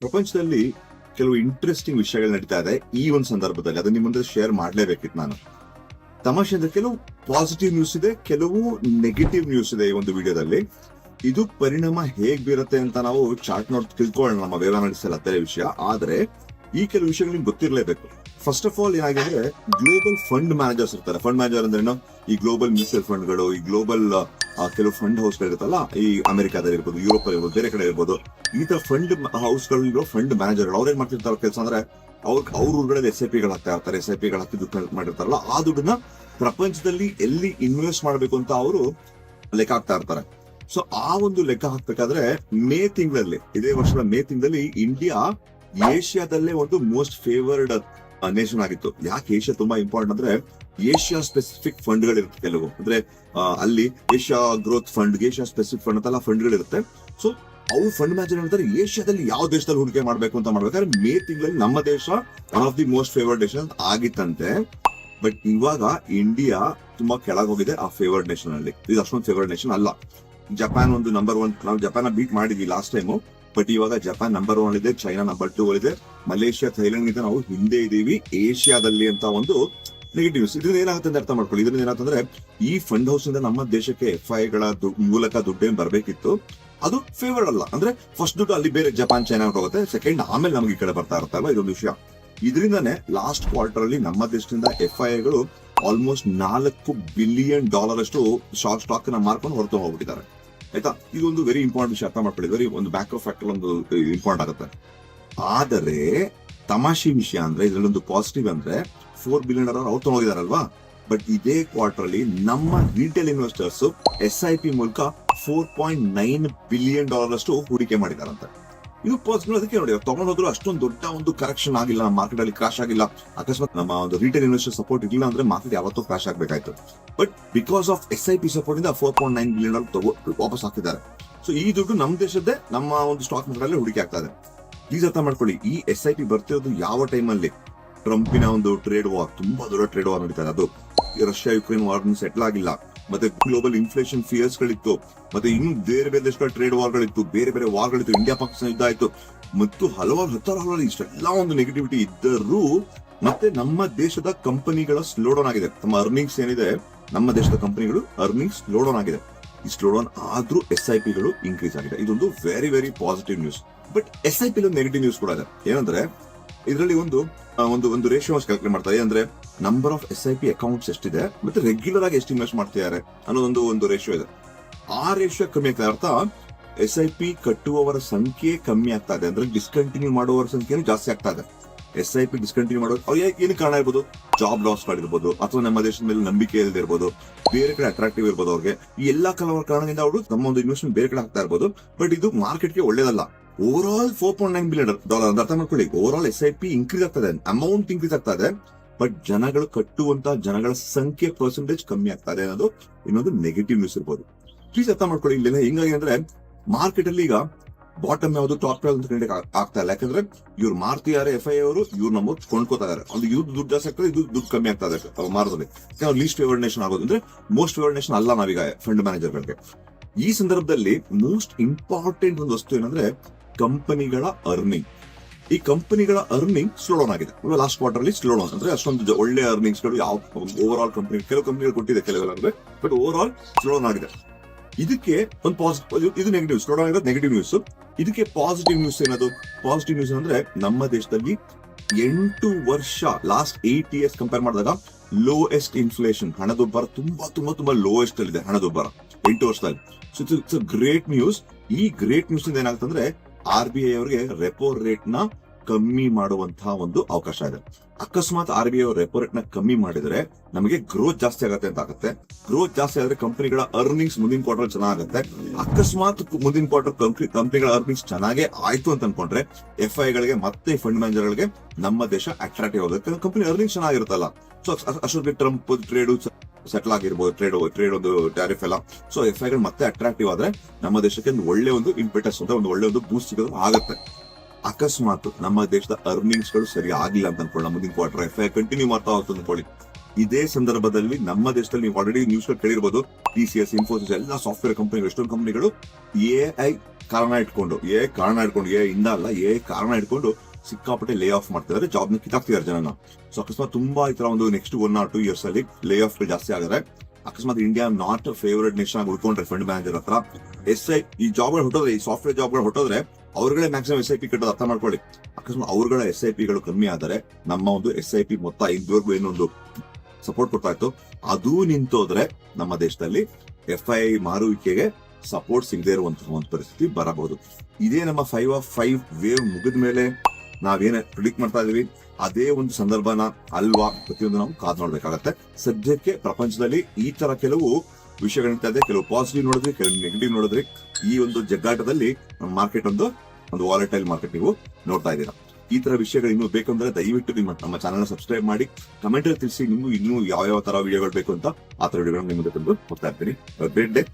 ಪ್ರಪಂಚದಲ್ಲಿ ಕೆಲವು ಇಂಟ್ರೆಸ್ಟಿಂಗ್ ವಿಷಯಗಳು ನಡೀತಾ ಇದೆ ಈ ಒಂದು ಸಂದರ್ಭದಲ್ಲಿ. ಅದನ್ನ ನಿಮ್ಮ ಶೇರ್ ಮಾಡಲೇಬೇಕಿತ್ತು ನಾನು. ತಮಾಷೆ ಅಂದ್ರೆ ಕೆಲವು ಪಾಸಿಟಿವ್ ನ್ಯೂಸ್ ಇದೆ, ಕೆಲವು ನೆಗೆಟಿವ್ ನ್ಯೂಸ್ ಇದೆ ಈ ಒಂದು ವಿಡಿಯೋದಲ್ಲಿ. ಇದು ಪರಿಣಾಮ ಹೇಗ್ ಬೀರುತ್ತೆ ಅಂತ ನಾವು ಚಾರ್ಟ್ ನೋಡ್ ತಿಳ್ಕೊಳ್ಳೋಣ ನಮ್ಮ ವೇವ ನಡೆಸಲ್ಲ ಅದೇ ವಿಷಯ. ಆದ್ರೆ ಈ ಕೆಲವು ವಿಷಯಗಳು ನಿಮ್ಗೆ ಗೊತ್ತಿರಲೇಬೇಕು. ಫಸ್ಟ್ ಆಫ್ ಆಲ್ ಏನಾಗಿದೆ ಗ್ಲೋಬಲ್ ಫಂಡ್ ಮ್ಯಾನೇಜರ್ಸ್ ಇರ್ತಾರೆ. ಫಂಡ್ ಮ್ಯಾನೇಜರ್ ಅಂದ್ರೆ ಈ ಗ್ಲೋಬಲ್ ಮ್ಯೂಚುವಲ್ ಫಂಡ್ಗಳು ಈ ಗ್ಲೋಬಲ್ ಕೆಲವು ಫಂಡ್ ಹೌಸ್ ಇರುತ್ತಲ್ಲ ಈ ಅಮೆರಿಕಾದಲ್ಲಿ ಇರ್ಬೋದು ಯುರೋಪ್ ಇರ್ಬೋದು ಬೇರೆ ಕಡೆ ಇರ್ಬೋದು ಈ ತರ ಫಂಡ್ ಹೌಸ್ ಫಂಡ್ ಮ್ಯಾನೇಜರ್ ಅವ್ರೇನ್ ಮಾಡ್ತಿರ್ತಾರ ಕೆಲಸ ಅಂದ್ರೆ, ಅವ್ರ ಅವ್ರ ಊರುಗಳಲ್ಲಿ ಎಸ್ ಐ ಪಿಗಳು ಹಾಕ್ತಾ ಇರ್ತಾರೆ ಎಸ್ ಐ ಪಿಗಳು ಹಾಕಿ ದುಡ್ಡು ಮಾಡಿರ್ತಾರಲ್ಲ, ಆ ದುಡ್ಡನ್ನ ಪ್ರಪಂಚದಲ್ಲಿ ಎಲ್ಲಿ ಇನ್ವೆಸ್ಟ್ ಮಾಡಬೇಕು ಅಂತ ಅವರು ಲೆಕ್ಕ ಹಾಕ್ತಾ ಇರ್ತಾರೆ. ಸೊ ಆ ಒಂದು ಲೆಕ್ಕ ಹಾಕ್ಬೇಕಾದ್ರೆ ಮೇ ತಿಂಗಳಲ್ಲಿ, ಇದೇ ವರ್ಷದ ಮೇ ತಿಂಗಳಲ್ಲಿ ಇಂಡಿಯಾ ಏಷ್ಯಾದಲ್ಲೇ ಒಂದು ಮೋಸ್ಟ್ ಫೇವರ್ಡ್ ನೇಷನ್ ಆಗಿತ್ತು. ಯಾಕೆ ಏಷ್ಯಾ ತುಂಬಾ ಇಂಪಾರ್ಟೆಂಟ್ ಅಂದ್ರೆ ಏಷ್ಯಾ ಸ್ಪೆಸಿಫಿಕ್ ಫಂಡ್ಗಳಿರುತ್ತೆ ಕೆಲವು. ಅಂದ್ರೆ ಅಲ್ಲಿ Asia growth fund Asia specific fund ಅಂತೆಲ್ಲ ಫಂಡ್ಗಳಿರುತ್ತೆ ಸೊ ಅವು ಫಂಡ್ ಮ್ಯಾನೇಜರ್ ಹೇಳ್ತಾರೆ ಏಷ್ಯಾದಲ್ಲಿ ಯಾವ ದೇಶದಲ್ಲಿ ಹೂಡಿಕೆ ಮಾಡಬೇಕು ಅಂತ ಮಾಡ್ಬೇಕಾದ್ರೆ ಮೇ ತಿಂಗಳಲ್ಲಿ ನಮ್ಮ ದೇಶ one of the most favoured nation ಆಗಿತ್ತಂತೆ. But ಇವಾಗ ಇಂಡಿಯಾ ತುಂಬಾ ಕೆಳಗೆ ಹೋಗಿದೆ ಆ ಫೇವರ್ಡ್ ನೇಷನ್ ಅಲ್ಲಿ. ಇದು ಅಷ್ಟೊಂದು ಫೇವರ್ಡ್ ನೇಷನ್ ಅಲ್ಲ. ಜಪಾನ್ ಒಂದು ನಂಬರ್ ಒನ್ ನಾವು ಜಪಾನ್ ಬೀಟ್ ಮಾಡಿದ್ವಿ ಲಾಸ್ಟ್ ಟೈಮು ಬಟ್ ಇವಾಗ ಜಪಾನ್ ನಂಬರ್ ಒನ್ ಇದೆ, ಚೈನಾ ನಂಬರ್ ಟೂ ಇದೆ, ಮಲೇಷಿಯಾ, ಥೈಲ್ಯಾಂಡ್ ಇಂದ ನಾವು ಹಿಂದೆ ಇದೀವಿ ಏಷ್ಯಾದಲ್ಲಿ ಅಂತ ಒಂದು ನೆಗೆಟಿವ್ಸ್ ಇದರಿಂದ ಏನಾಗುತ್ತೆ ಅಂತ ಅರ್ಥ ಮಾಡ್ಕೊಳ್ಳಿ. ಇದರಿಂದ ಏನಾಗ್ತಂದ್ರೆ ಈ ಫಂಡ್ ಹೌಸ್ ಇಂದ ನಮ್ಮ ದೇಶಕ್ಕೆ ಎಫ್ ಐ ಗಳ ಮೂಲಕ ದುಡ್ಡೇನ್ ಬರಬೇಕಿತ್ತು. ಅದು ಫೇವರ್ಡ್ ಅಲ್ಲ. ಅಂದ್ರೆ ಫಸ್ಟ್ ದುಡ್ಡು ಅಲ್ಲಿ ಬೇರೆ ಜಪಾನ್, ಚೈನಾ ಹೋಗುತ್ತೆ ಸೆಕೆಂಡ್ ಆಮೇಲೆ ನಮ್ಗೆ ಈ ಕಡೆ ಬರ್ತಾ ಇರ್ತಲ್ಲ ಇದೊಂದು ವಿಷಯ. ಇದರಿಂದಾನೆ ಲಾಸ್ಟ್ ಕ್ವಾರ್ಟರ್ ಅಲ್ಲಿ ನಮ್ಮ ದೇಶದಿಂದ ಎಫ್ ಐ ಗಳು ಆಲ್ಮೋಸ್ಟ್ ನಾಲ್ಕು ಬಿಲಿಯನ್ ಡಾಲರ್ ಅಷ್ಟು ಸ್ಟಾಕ್ ಸ್ಟಾಕ್ನ ಮಾರ್ಕೊಂಡು ಹೊರತು ಹೋಗ್ಬಿಟ್ಟಿದ್ದಾರೆ. ಆಯ್ತಾ? ಇದೊಂದು ವೆರಿ ಇಂಪಾರ್ಟೆಂಟ್ ವಿಷಯ ಅರ್ಥ ಮಾಡ್ಕೊಳ್ಳಿ. ವೆರಿ ಒಂದು ಬ್ಯಾಕ್ ಆಫ್ ಫ್ಯಾಕ್ಟರ್ ಒಂದು ಇಂಪಾರ್ಟೆಂಟ್ ಆಗುತ್ತೆ. ಆದರೆ, ತಮಾಷೆ ವಿಷಯ ಅಂದ್ರೆ, ಇದರಲ್ಲೊಂದು ಪಾಸಿಟಿವ್ ಅಂದ್ರೆ ಫೋರ್ ಬಿಲಿಯನ್ ಡಾಲರ್ ಅವ್ರು ತಗೊಂಡಿದಾರಲ್ವಾ ಬಟ್ ಇದೇ ಕ್ವಾರ್ಟರ್ ಅಲ್ಲಿ ನಮ್ಮ retail investors S I P ಮೂಲಕ four point nine billion dollar ಅಷ್ಟು ಹೂಡಿಕೆ ಮಾಡಿದಾರಂತೆ. ಇದು ಪರ್ಸನಲ್ ಅದಕ್ಕೆ ನೋಡಿ ತಗೊಂಡೋದ್ರು ಅಷ್ಟೊಂದು ದೊಡ್ಡ ಒಂದು ಕರೆಕ್ಷನ್ ಆಗಿಲ್ಲ ಮಾರ್ಕೆಟ್ ಅಲ್ಲಿ ಕ್ರಾಶ್ ಆಗಿಲ್ಲ. ಅಕಸ್ಮಾತ್ ನಮ್ಮ ಒಂದು ರಿಟೇಲ್ ಇನ್ವೆಸ್ಟರ್ ಸಪೋರ್ಟ್ ಇರಲಿಲ್ಲ ಅಂದ್ರೆ ಮಾರ್ಕೆಟ್ ಯಾವತ್ತೂ crash ಆಗಬೇಕಾಯ್ತು. But because of S I P support ಇಂದ four point nine billion dollar ವಾಪಸ್ ಹಾಕಿದ್ದಾರೆ ಸೊ ಈ ದುಡ್ಡು ನಮ್ಮ ದೇಶದ್ದೇ, ನಮ್ಮ ಒಂದು ಸ್ಟಾಕ್ ಮಾರ್ಕೆಟ್ ಅಲ್ಲಿ ಹೂಡಿಕೆ ಆಗ್ತದೆ ಪ್ಲೀಸ್ ಅರ್ಥ ಮಾಡ್ಕೊಳ್ಳಿ, ಈ ಎಸ್ ಐ ಪಿ ಬರ್ತಿರೋದು ಯಾವ ಟೈಮಲ್ಲಿ ಟ್ರಂಪಿನ ಒಂದು ಟ್ರೇಡ್ ವಾರ್ ತುಂಬಾ ದೊಡ್ಡ ಟ್ರೇಡ್ ವಾರ್ ನಡೀತಾ ಇದೆ ಅದು ರಷ್ಯಾ ಯುಕ್ರೇನ್ ವಾರ್ ಸೆಟ್ಲ್ ಆಗಿಲ್ಲ. ಮತ್ತೆ ಗ್ಲೋಬಲ್ ಇನ್ಫ್ಲೇಷನ್ ಫಿಯರ್ಸ್ ಗಳಿತ್ತು ಮತ್ತೆ ಇನ್ನು ಬೇರೆ ಬೇರೆ ದೇಶಗಳ ಟ್ರೇಡ್ ವಾರ್ ಗಳಿತ್ತು ಬೇರೆ ಬೇರೆ ವಾರ್ ಗಳಿತ್ತು ಇಂಡಿಯಾ ಪಾಕಿಸ್ತಾನ ಯುದ್ಧ ಆಯ್ತು. ಮತ್ತು ಹಲವಾರು, ಹತ್ತಾರು ಹಲವಾರು ಇಷ್ಟೆಲ್ಲ ಒಂದು ನೆಗೆಟಿವಿಟಿ ಇದ್ದರೂ ಮತ್ತೆ ನಮ್ಮ ದೇಶದ ಕಂಪನಿಗಳ ಸ್ಲೋ ಡೌನ್ ಆಗಿದೆ. ತಮ್ಮ ಅರ್ನಿಂಗ್ಸ್ ಏನಿದೆ, ನಮ್ಮ ದೇಶದ ಕಂಪನಿಗಳು ಅರ್ನಿಂಗ್ಸ್ ಸ್ಲೋ ಡೌನ್ ಆಗಿದೆ. ಈ ಸ್ಲೋ ಡೌನ್ ಆದ್ರೂ ಎಸ್ ಐ ಪಿಗಳು ಇನ್ಕ್ರೀಸ್ ಆಗಿದೆ. ಇದೊಂದು very very positive news but S I P negative news ಕೂಡ ಇದೆ. ಏನಂದ್ರೆ, ಇದರಲ್ಲಿ ಒಂದು ಒಂದು ಒಂದು ರೇಷಿಯೋಸ್ ಕ್ಯಾಲ್ಕುಲೇಟ್ ಮಾಡ್ತಾರೆ. ಅಂದ್ರೆ number of S I P accounts ಎಷ್ಟಿದೆ ಮತ್ತೆ ರೆಗ್ಯುಲರ್ ಆಗಿ ಎಷ್ಟು ಇನ್ವೆಸ್ಟ್ ಮಾಡ್ತಿದ್ದಾರೆ ಅನ್ನೋದೊಂದು ಒಂದು ರೇಷಿಯೋ ಇದೆ. ಆ ರೇಷಿಯೋ ಕಮ್ಮಿ ಆಗ್ತದೆ ಅರ್ಥ ಎಸ್ ಐ ಪಿ ಕಟ್ಟುವವರ ಸಂಖ್ಯೆ ಕಮ್ಮಿ ಆಗ್ತಾ ಇದೆ. ಅಂದ್ರೆ ಡಿಸ್ಕಂಟಿನ್ಯೂ ಮಾಡುವವರ ಸಂಖ್ಯೆನೂ ಜಾಸ್ತಿ ಆಗ್ತಾ ಇದೆ. ಎಸ್ ಐ ಪಿ ಡಿಸ್ಕಂಟಿನ್ಯೂ ಮಾಡೋದು ಅವ್ರು ಏನು ಕಾರಣ ಇರ್ಬೋದು? ಜಾಬ್ ಲಾಸ್ ಮಾಡಿರ್ಬೋದು ಅಥವಾ ನಮ್ಮ ದೇಶದ ಮೇಲೆ ನಂಬಿಕೆ ಇಲ್ಲದೆ ಇರ್ಬೋದು, ಬೇರೆ ಕಡೆ ಅಟ್ರಾಕ್ಟಿವ್ ಇರ್ಬೋದು ಅವ್ರಿಗೆ. ಈ ಎಲ್ಲಾ ಕೆಲವರ ಕಾರಣದಿಂದ ಅವರು ತಮ್ಮ ಒಂದು ಇನ್ವೆಸ್ಟ್ಮೆಂಟ್ ಬೇರೆ ಕಡೆ ಆಗ್ತಾ ಇರ್ಬೋದು. ಬಟ್ ಇದು ಮಾರ್ಕೆಟ್ಗೆ ಒಳ್ಳೇದಲ್ಲ. Over all four point nine billion dollar ಅಂತ ಅರ್ಥ ಮಾಡ್ಕೊಳ್ಳಿ. Over all S I P increase ಆಗ್ತದೆ ಅಮೌಂಟ್ ಇನ್ಕ್ರೀಸ್ ಆಗ್ತದೆ ಬಟ್ ಜನಗಳು ಕಟ್ಟುವಂತ ಜನಗಳ ಸಂಖ್ಯೆ ಪರ್ಸೆಂಟೇಜ್ ಕಮ್ಮಿ ಆಗ್ತಾ ಇದೆ ಅನ್ನೋದು ಇನ್ನೊಂದು ನೆಗೆಟಿವ್ ನ್ಯೂಸ್ ಇರ್ಬೋದು. ಪ್ಲೀಸ್ ಅರ್ಥ ಮಾಡ್ಕೊಳ್ಳಿ ಇಲ್ಲಿ ಹಿಂಗಾಗಿ ಅಂದ್ರೆ ಮಾರ್ಕೆಟ್ ಅಲ್ಲಿ ಈಗ ಬಾಟಮ್ ಯಾವುದು ಟಾಪ್ ಅಂತ ಆಗ್ತಾ ಇಲ್ಲ. ಯಾಕಂದ್ರೆ ಇವ್ರು ಮಾರ್ತಿದ್ದಾರೆ ಎಫ್ ಐ ಅವರು, ಇವ್ರು ನಮ್ಮ ಕೊಂಡ್ಕೋತಾ ಇದಾರೆ. ಒಂದು ಇವ್ರು ದುಡ್ಡು ಜಾಸ್ತಿ ಆಗ್ತದೆ ಇದು ದುಡ್ಡು ಕಮ್ಮಿ ಆಗ್ತಾ ಇದೆ. ಅವ್ರು ಮಾರೋದ್ರಲ್ಲಿ ಲೀಸ್ಟ್ ಫೇವರ್ಡೇಷನ್ ಆಗೋದು ಅಂದ್ರೆ ಮೋಸ್ಟ್ ಫೇವರ್ಡೇಷನ್ ಅಲ್ಲ ನಾವೀಗ ಫಂಡ್ ಮ್ಯಾನೇಜರ್ಗಳಿಗೆ ಈ ಸಂದರ್ಭದಲ್ಲಿ ಮೋಸ್ಟ್ ಇಂಪಾರ್ಟೆಂಟ್ ಒಂದು ವಸ್ತು ಏನಂದ್ರೆ ಕಂಪನಿಗಳ ಅರ್ನಿಂಗ್ ಈ ಕಂಪನಿಗಳ ಅರ್ನಿಂಗ್ ಸ್ಲೋ ಡೌನ್ ಆಗಿದೆ. ಲಾಸ್ಟ್ ಕ್ವಾರ್ಟರ್ ಅಲ್ಲಿ ಸ್ಲೋ ಡೌನ್ ಅಂದ್ರೆ ಅಷ್ಟೊಂದು ಒಳ್ಳೆ ಅರ್ನಿಂಗ್ಸ್ಗಳು ಯಾವ ಓವರ್ ಆಲ್ ಕಂಪನಿ ಕೆಲವು ಕಂಪನಿಗಳು ಕೊಟ್ಟಿದೆ ಕೆಲವೆಲ್ಲ but over all slow down ಆಗಿದೆ. ಇದಕ್ಕೆ ಒಂದು ಪಾಸಿಟಿವ್ ಇದು ನೆಗೆಟಿವ್ ಸ್ಲೋ ಡೌನ್ ಆಗಿರೋದು ನೆಗೆಟಿವ್ ನ್ಯೂಸ್ ಇದಕ್ಕೆ ಪಾಸಿಟಿವ್ ನ್ಯೂಸ್ ಏನದು? ಪಾಸಿಟಿವ್ ನ್ಯೂಸ್ ಅಂದ್ರೆ ನಮ್ಮ ದೇಶದಲ್ಲಿ ಎಂಟು ವರ್ಷ ಲಾಸ್ಟ್ ಏಟ್ ಇಯರ್ಸ್ ಕಂಪೇರ್ ಮಾಡಿದಾಗ ಲೋಯೆಸ್ಟ್ ಇನ್ಫ್ಲೇಷನ್ ಹಣದುಬ್ಬರ ತುಂಬಾ ತುಂಬಾ ತುಂಬಾ ಲೋಯೆಸ್ಟ್ ಅಲ್ಲಿದೆ, ಹಣದುಬ್ಬರ. ಎಂಟು ವರ್ಷದಲ್ಲಿ. ಸೊ ಇಟ್ಸ್ ಗ್ರೇಟ್ ನ್ಯೂಸ್ ಈ ಗ್ರೇಟ್ ನ್ಯೂಸ್ ಇಂದ ಏನಾಗುತ್ತೆ ಅಂದ್ರೆ ಆರ್ ಬಿ ಐ ಅವರಿಗೆ ರೆಪೋ ರೇಟ್ನ ಕಮ್ಮಿ ಮಾಡುವಂತಹ ಒಂದು ಅವಕಾಶ ಇದೆ ಅಕಸ್ಮಾತ್ ಆರ್ ಬಿ ಐ ರೆಪೋ ರೇಟ್ನ ಕಮ್ಮಿ ಮಾಡಿದ್ರೆ ನಮಗೆ ಗ್ರೋತ್ ಜಾಸ್ತಿ ಆಗುತ್ತೆ ಅಂತ ಆಗುತ್ತೆ ಗ್ರೋತ್ ಜಾಸ್ತಿ ಆದ್ರೆ ಕಂಪನಿಗಳ ಅರ್ನಿಂಗ್ಸ್ ಮುಂದಿನ ಕ್ವಾರ್ಟರ್ ಚೆನ್ನಾಗುತ್ತೆ ಅಕಸ್ಮಾತ್ ಮುಂದಿನ ಕ್ವಾರ್ಟರ್ ಕಂಪನಿಗಳ ಅರ್ನಿಂಗ್ಸ್ ಚೆನ್ನಾಗೇ ಆಯ್ತು ಅಂತ ಅನ್ಕೊಂಡ್ರೆ ಎಫ್ ಐ ಗಳಿಗೆ ಮತ್ತೆ ಫಂಡ್ ಮ್ಯಾನೇಜರ್ ಗಳಿಗೆ ನಮ್ಮ ದೇಶ ಅಟ್ರಾಕ್ಟಿವ್ ಆಗುತ್ತೆ ಕಂಪನಿ ಅರ್ನಿಂಗ್ಸ್ ಚೆನ್ನಾಗಿರುತ್ತಲ್ಲ ಸೊ ಅಷ್ಟೊತ್ತಿಗೆ ಟ್ರಂಪ್ ಟ್ರೇಡ್ ಸೆಟಲ್ ಆಗಿರ್ಬೋದು ಟ್ರೇಡ್ ಟ್ರೇಡ್ ಒಂದು ಟ್ಯಾರಿಫ್ ಎಲ್ಲ. ಸೊ ಎಫ್ ಐಗಳು ಮತ್ತೆ ಅಟ್ರಾಕ್ಟಿವ್ ಆದ್ರೆ ನಮ್ಮ ದೇಶಕ್ಕೆ ಒಂದು ಒಳ್ಳೆ ಒಂದು ಇಂಪೆಟಸ್ ಅಂತ ಒಂದು ಒಳ್ಳೆ ಒಂದು ಬೂಸ್ಟ್ ಸಿಗೋದು ಆಗುತ್ತೆ. ಅಕಸ್ಮಾತ್ ನಮ್ಮ ದೇಶದ ಅರ್ನಿಂಗ್ಸ್ಗಳು ಸರಿ ಆಗಿಲ್ಲ ಅಂತ ಅನ್ಕೊಳ್ಳಿ ಮುಂದಿನ ಕ್ವಾರ್ಟರ್ ಎಫ್ ಐ ಕಂಟಿನ್ಯೂ ಮಾಡ್ತಾ ಹೋಗ್ತದೆ ಅನ್ಕೊಳ್ಳಿ. ಇದೇ ಸಂದರ್ಭದಲ್ಲಿ ನಮ್ಮ ದೇಶದಲ್ಲಿ ನೀವು ಆಲ್ರೆಡಿ ನ್ಯೂಸ್ ಕೇಳಿರ್ಬೋದು ಟಿ ಸಿ ಎಸ್ ಇನ್ಫೋಸಿಸ್ ಎಲ್ಲ ಸಾಫ್ಟ್ವೇರ್ ಕಂಪನಿಗಳು ಎಷ್ಟೊಂದು ಕಂಪನಿಗಳು ಎ ಐ ಕಾರಣ ಇಟ್ಕೊಂಡು ಎ ಕಾರಣ ಇಟ್ಕೊಂಡು ಎ ಇಂದ ಅಲ್ಲ ಎ ಕಾರಣ ಇಟ್ಕೊಂಡು ಸಿಕ್ಕಾಪಟ್ಟೆ ಲೇ ಆಫ್ ಮಾಡ್ತಿದ್ದಾರೆ ಜಾಬ್ನ ಕಿತ್ತಾಕ್ತಿದ್ದಾರೆ ಜನನ. ಸೊ ಅಕಸ್ಮಾತ್ ತುಂಬಾ ಈ ತರ ಒಂದು next one or two years ಅಲ್ಲಿ ಲೇ ಆಫ್ ಜಾಸ್ತಿ ಆಗಿದ್ರೆ ಅಕಸ್ಮಾತ್ ಇಂಡಿಯಾ ನಾಟ್ ಫೇವರೇಟ್ ನೇಷನ್ ಆಗಿ ಉಳ್ಕೊಂಡ್ರೆ ಫಂಡ್ ಮ್ಯಾನೇಜರ್ ಹತ್ರ ಎಸ್ ಐ ಈ ಜಾಬ್ಗಳು ಹೊಟ್ಟೋದ್ರೆ ಈ ಸಾಫ್ಟ್ವೇರ್ ಜಾಬ್ಗಳು ಹೊಟ್ಟೋದ್ರೆ ಅವ್ರಗಳೇ ಮ್ಯಾಕ್ಸಿಮಮ್ ಎಸ್ ಐ ಪಿ ಕಟ್ಟೋದು ಅರ್ಥ ಮಾಡ್ಕೊಳ್ಳಿ. ಅಕಸ್ಮಾತ್ ಅವ್ರಗಳ ಎಸ್ ಐ ಪಿಗಳು ಕಮ್ಮಿ ಆದರೆ, ನಮ್ಮ ಒಂದು ಎಸ್ ಐ ಪಿ ಮೊತ್ತ ಇದುವರೆಗೂ ಏನೊಂದು ಸಪೋರ್ಟ್ ಕೊಡ್ತಾ ಇತ್ತು. ಅದು ನಿಂತೋದ್ರೆ ನಮ್ಮ ದೇಶದಲ್ಲಿ ಎಫ್ ಐ ಮಾರುವಿಕೆಗೆ ಸಪೋರ್ಟ್ ಸಿಗದೆ ಇರುವಂತಹ ಒಂದು ಪರಿಸ್ಥಿತಿ ಬರಬಹುದು. ಇದೇ ನಮ್ಮ ಫೈವ್ ಆಫ್ ಫೈವ್ ವೇವ್ ಮುಗಿದ ಮೇಲೆ ನಾವೇನ ಪ್ರಿಡಿಕ್ಟ್ ಮಾಡ್ತಾ ಇದೀವಿ ಅದೇ ಒಂದು ಸಂದರ್ಭನ ಅಲ್ವಾ ಪ್ರತಿಯೊಂದು ನಾವು ಕಾದ್ ನೋಡ್ಬೇಕಾಗತ್ತೆ. ಸದ್ಯಕ್ಕೆ ಪ್ರಪಂಚದಲ್ಲಿ ಈ ತರ ಕೆಲವು ವಿಷಯಗಳಿರ್ತಾ ಇದೆ, ಕೆಲವು ಪಾಸಿಟಿವ್ ನೋಡಿದ್ರಿ, ಕೆಲವು ನೆಗೆಟಿವ್ ನೋಡಿದ್ರಿ. ಈ ಒಂದು ಜಗ್ಗಾಟದಲ್ಲಿ ಮಾರ್ಕೆಟ್ ಒಂದು ಒಂದು ವಾಲೆಟೈಲ್ ಮಾರ್ಕೆಟ್ ನೀವು ನೋಡ್ತಾ ಇದ್ದೀರಾ. ಈ ತರ ವಿಷಯಗಳು ಇನ್ನೂ ಬೇಕಂದ್ರೆ ದಯವಿಟ್ಟು ನಿಮ್ಮ, ನಮ್ಮ ಚಾನಲ್ ಸಬ್ಸ್ಕ್ರೈಬ್ ಮಾಡಿ ಕಮೆಂಟ್ ಅಲ್ಲಿ ತಿಳಿಸಿ ನಿಮ್ಗೂ ಇನ್ನೂ ಯಾವ ಯಾವ ತರ ವಿಡಿಯೋಗಳು ಬೇಕು ಅಂತ ಆ ತರ ವಿಡಿಯೋಗಳು ನಿಮ್ಮ ಮುಂದೆ ತಂದು ಹೋಗ್ತಾ ಇರ್ತೀನಿ. Great day